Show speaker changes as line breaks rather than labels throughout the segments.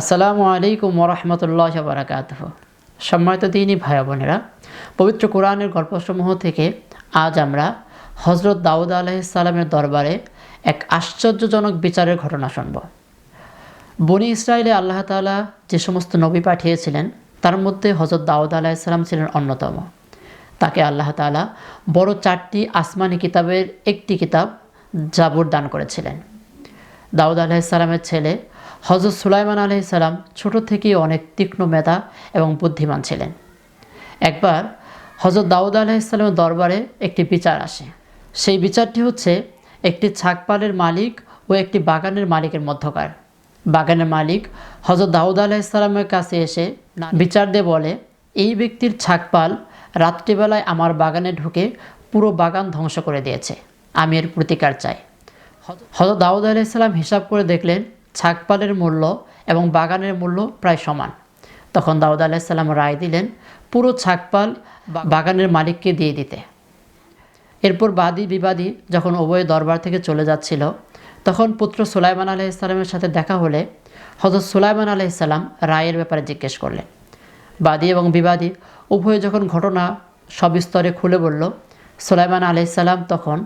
আসসালামু আলাইকুম ওরহমতুল্লাহ বারাকাত সম্মানিত দিনই ভাই বোনেরা, পবিত্র কোরআনের গল্পসমূহ থেকে আজ আমরা হজরত দাউদ আলাইসালামের দরবারে এক আশ্চর্যজনক বিচারের ঘটনা শুনব। বনি ইসরায়েলে আল্লাহ তাআলা যে সমস্ত নবী পাঠিয়েছিলেন, তার মধ্যে হজরত দাউদ আলাইসালাম ছিলেন অন্যতম। তাকে আল্লাহ তাআলা বড় চারটি আসমানি কিতাবের একটি কিতাব জাবুর দান করেছিলেন। দাউদ আলাইসালামের ছেলে হজরত সুলাইমান আলাইসাল্লাম ছোট থেকেই অনেক তীক্ষ্ণ মেধা এবং বুদ্ধিমান ছিলেন। একবার হজরত দাউদ আলাইসাল্লামের দরবারে একটি বিচার আসে। সেই বিচারটি হচ্ছে একটি ছাকপালের মালিক ও একটি বাগানের মালিকের মধ্যকার। বাগানের মালিক হজরত দাউদ আলাইসাল্লামের কাছে এসে বিচার দিয়ে বলে, এই ব্যক্তির ছাকপাল রাত্রিবেলায় আমার বাগানে ঢুকে পুরো বাগান ধ্বংস করে দিয়েছে। আমি এর প্রতিকার চাই। হজরত দাউদ আলাইসাল্লাম হিসাব করে দেখলেন ছাগপালের মূল্য এবং বাগানের মূল্য প্রায় সমান। তখন দাউদ আলাইসাল্লাম রায় দিলেন, পুরো ছাগপাল বাগানের মালিককে দিয়ে দিতে। এরপর বাদী বিবাদী যখন উভয় দরবার থেকে চলে যাচ্ছিল, তখন পুত্র সুলাইমান আলাইসাল্লামের সাথে দেখা হলে হজরত সুলাইমান আলাইসাল্লাম রায়ের ব্যাপারে জিজ্ঞেস করলেন। বাদী এবং বিবাদী উভয়ে যখন ঘটনা সবিস্তরে খুলে বলল, সুলাইমান আলাইসাল্লাম তখন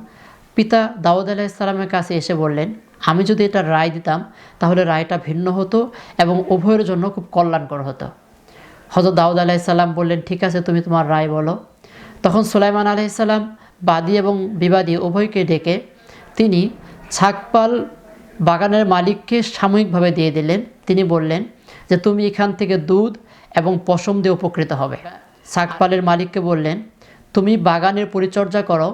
পিতা দাউদ আলাইসাল্লামের কাছে এসে বললেন আমি যদি এটা রায় দিতাম, তাহলে রায়টা ভিন্ন হতো এবং উভয়ের জন্য খুব কল্যাণকর হতো। হজরত দাউদ আলাইসাল্লাম বললেন, ঠিক আছে, তুমি তোমার রায় বলো। তখন সুলাইমান আলাইসাল্লাম বাদী এবং বিবাদী উভয়কে ডেকে তিনি ছাকপাল বাগানের মালিককে সাময়িকভাবে দিয়ে দিলেন। তিনি বললেন যে, তুমি এখান থেকে দুধ এবং পশম দিয়ে উপকৃত হবে। ছাগপালের মালিককে বললেন, তুমি বাগানের পরিচর্যা করো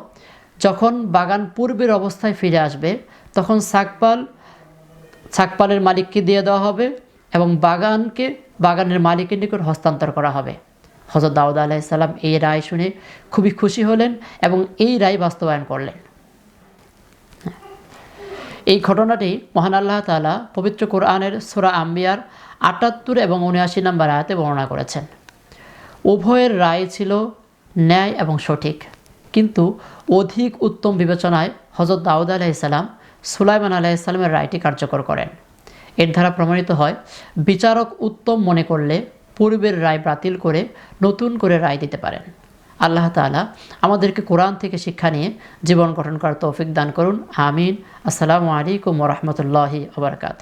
যখন বাগান পূর্বের অবস্থায় ফিরে আসবে, তখন শাকপাল, শাকপালের মালিককে দিয়ে দেওয়া হবে এবং বাগানকে, বাগানের মালিকের নিকট হস্তান্তর করা হবে। হজরত দাউদ আলাইসাল্লাম এই রায় শুনে খুবই খুশি হলেন এবং এই রায় বাস্তবায়ন করলেন। এই ঘটনাটি মহান আল্লাহ তালা পবিত্র কোরআনের সোরা আম্বিয়ার আটাত্তর এবং উনআশি নম্বর আয়াতে বর্ণনা করেছেন। উভয়ের রায় ছিল ন্যায় এবং সঠিক। কিন্তু অধিক উত্তম বিবেচনায় হজরত দাউদ আলাইসাল্লাম সুলাইমান আলাইসাল্লামের রায়টি কার্যকর করেন। এর দ্বারা প্রমাণিত হয়, বিচারক উত্তম মনে করলে পূর্বের রায় বাতিল করে নতুন করে রায় দিতে পারেন। আল্লাহ তালা আমাদেরকে কোরআন থেকে শিক্ষা নিয়ে জীবন গঠন করার তৌফিক দান করুন। আমিন। আসসালামু আলাইকুম রহমতুল্লাহি আবরকাত